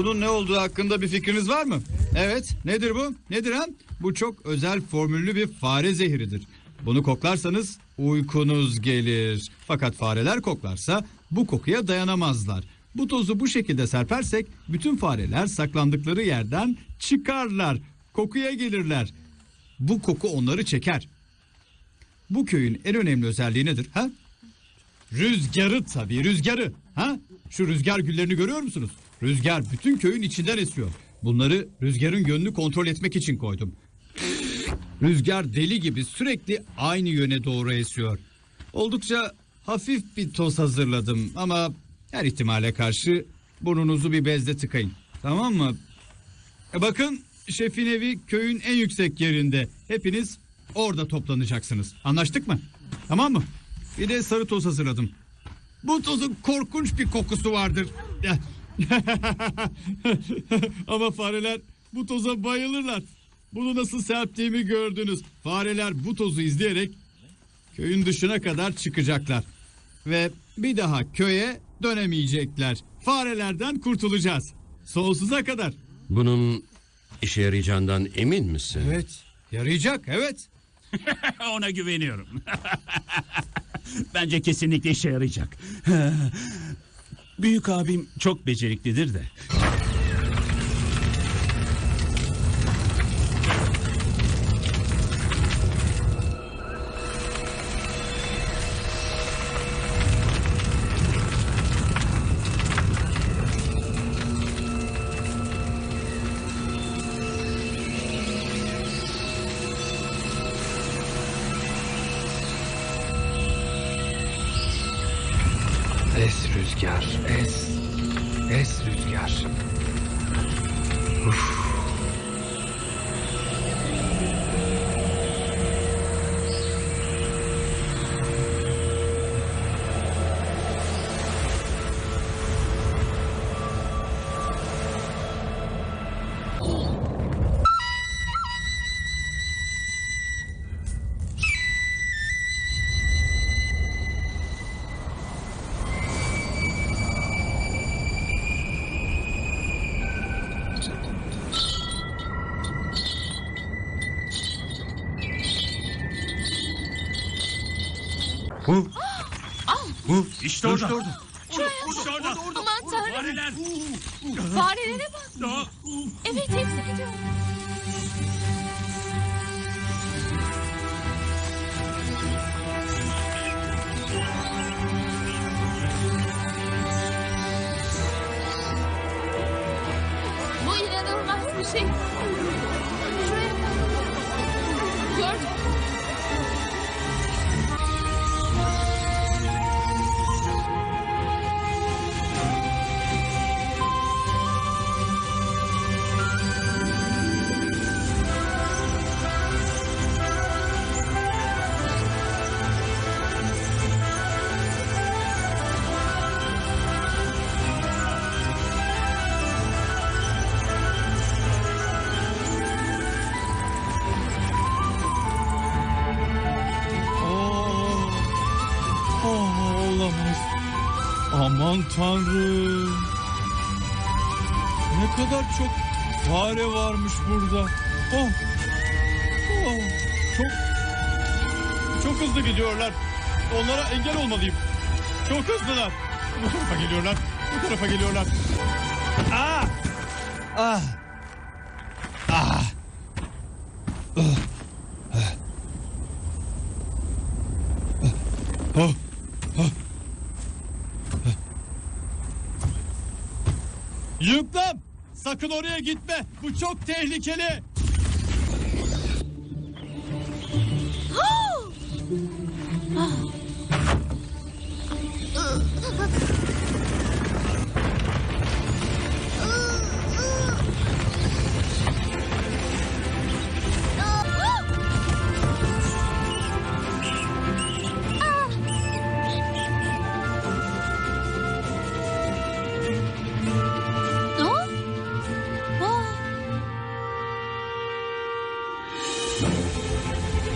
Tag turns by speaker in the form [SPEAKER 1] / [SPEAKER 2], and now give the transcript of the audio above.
[SPEAKER 1] Bunun ne olduğu hakkında bir fikriniz var mı? Evet. Nedir bu? Nedir ha? Bu çok özel formüllü bir fare zehridir. Bunu koklarsanız uykunuz gelir. Fakat fareler koklarsa bu kokuya dayanamazlar. Bu tozu bu şekilde serpersek bütün fareler saklandıkları yerden çıkarlar. Kokuya gelirler. Bu koku onları çeker. Bu köyün en önemli özelliği nedir? Ha? Rüzgarı tabii rüzgarı. Ha? Şu rüzgar güllerini görüyor musunuz? Rüzgar bütün köyün içinden esiyor. Bunları rüzgarın yönünü kontrol etmek için koydum. Rüzgar deli gibi sürekli aynı yöne doğru esiyor. Oldukça hafif bir toz hazırladım ama her ihtimale karşı burnunuzu bir bezle tıkayın. Tamam mı? E bakın şefin evi köyün en yüksek yerinde. Hepiniz orada toplanacaksınız. Anlaştık mı? Tamam mı? Bir de sarı toz hazırladım. Bu tozun korkunç bir kokusu vardır. Ama fareler bu toza bayılırlar. Bunu nasıl serptiğimi gördünüz. Fareler bu tozu izleyerek köyün dışına kadar çıkacaklar. Ve bir daha köye dönemeyecekler. Farelerden kurtulacağız. Sonsuza kadar.
[SPEAKER 2] Bunun işe yarayacağından emin misin?
[SPEAKER 1] Evet. Yarayacak evet.
[SPEAKER 3] Ona güveniyorum. Bence kesinlikle işe yarayacak. Büyük abim çok beceriklidir de.
[SPEAKER 4] Rüzgar, es. Es rüzgar.
[SPEAKER 3] İşte orada. İşte orada.
[SPEAKER 5] Aman tanrım
[SPEAKER 3] Fareler.
[SPEAKER 5] farelere bak.
[SPEAKER 3] Aa,
[SPEAKER 5] Evet hepsi gidiyor. Bu inanılmaz bir şey.
[SPEAKER 1] Aman tanrım. Ne kadar çok fare varmış burada. Oh. Oh. Çok çok hızlı gidiyorlar. Onlara engel olmalıyım. Çok hızlılar. Bu tarafa geliyorlar. Bu tarafa geliyorlar. Ah! Ah! Ah! Oh! Yüklem! Sakın oraya gitme. Bu çok tehlikeli.